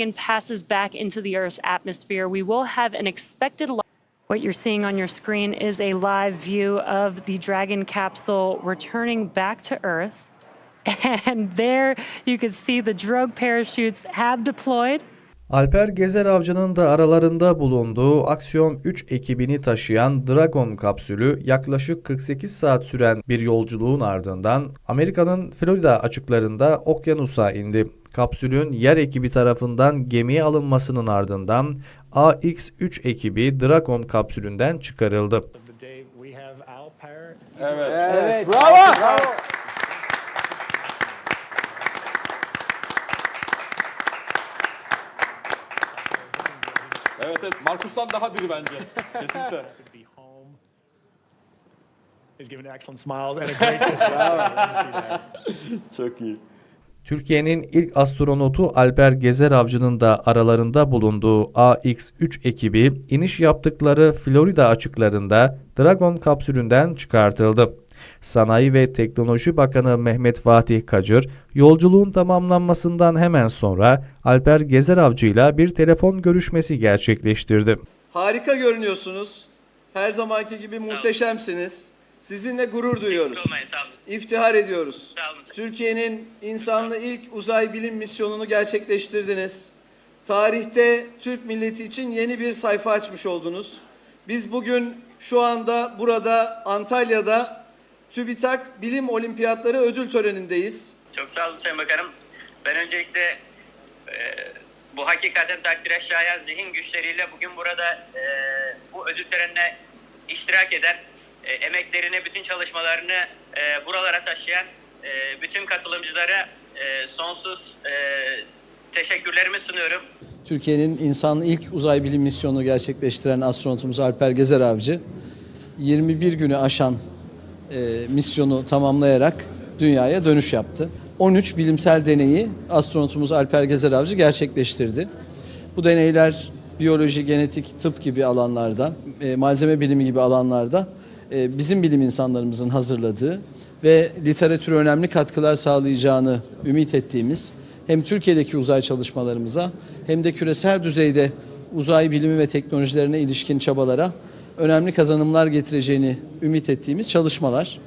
Dragon passes back into the Earth's atmosphere, we will have an expected. What you're seeing on your screen is a live view of the Dragon capsule returning back to Earth. And there you can see the drogue parachutes have deployed. Alper Gezer Avcı'nın da aralarında bulunduğu Aksiyon 3 ekibini taşıyan Dragon kapsülü yaklaşık 48 saat süren bir yolculuğun ardından Amerika'nın Florida açıklarında okyanusa indi. Kapsülün yer ekibi tarafından gemiye alınmasının ardından AX-3 ekibi Dragon kapsülünden çıkarıldı. Alper. Evet. Bravo. Evet evet Markus'tan daha diri bence. Kesinlikle. He's giving excellent smiles and a great. Çok iyi. Türkiye'nin ilk astronotu Alper Gezer Avcı'nın da aralarında bulunduğu AX-3 ekibi iniş yaptıkları Florida açıklarında Dragon kapsülünden çıkartıldı. Sanayi ve Teknoloji Bakanı Mehmet Fatih Kacır, yolculuğun tamamlanmasından hemen sonra Alper Gezer Avcı ile bir telefon görüşmesi gerçekleştirdi. Harika görünüyorsunuz. Her zamanki gibi muhteşemsiniz. Sizinle gurur duyuyoruz. İftihar ediyoruz. Türkiye'nin insanlı ilk uzay bilim misyonunu gerçekleştirdiniz. Tarihte Türk milleti için yeni bir sayfa açmış oldunuz. Biz bugün şu anda burada Antalya'da TÜBİTAK Bilim Olimpiyatları ödül törenindeyiz. Çok sağ olun Sayın Bakanım. Ben öncelikle e, bu hakikaten takdire şayan zihin güçleriyle bugün burada e, bu ödül törenine iştirak eden, e, emeklerini, bütün çalışmalarını e, buralara taşıyan e, bütün katılımcılara e, sonsuz e, teşekkürlerimi sunuyorum. Türkiye'nin insanlı ilk uzay bilim misyonunu gerçekleştiren astronotumuz Alper Gezer Avcı 21 günü aşan e, misyonu tamamlayarak dünyaya dönüş yaptı. 13 bilimsel deneyi astronotumuz Alper Gezer Avcı gerçekleştirdi. Bu deneyler biyoloji, genetik, tıp gibi alanlarda, e, malzeme bilimi gibi alanlarda e, bizim bilim insanlarımızın hazırladığı ve literatüre önemli katkılar sağlayacağını ümit ettiğimiz hem Türkiye'deki uzay çalışmalarımıza hem de küresel düzeyde uzay bilimi ve teknolojilerine ilişkin çabalara önemli kazanımlar getireceğini ümit ettiğimiz çalışmalar.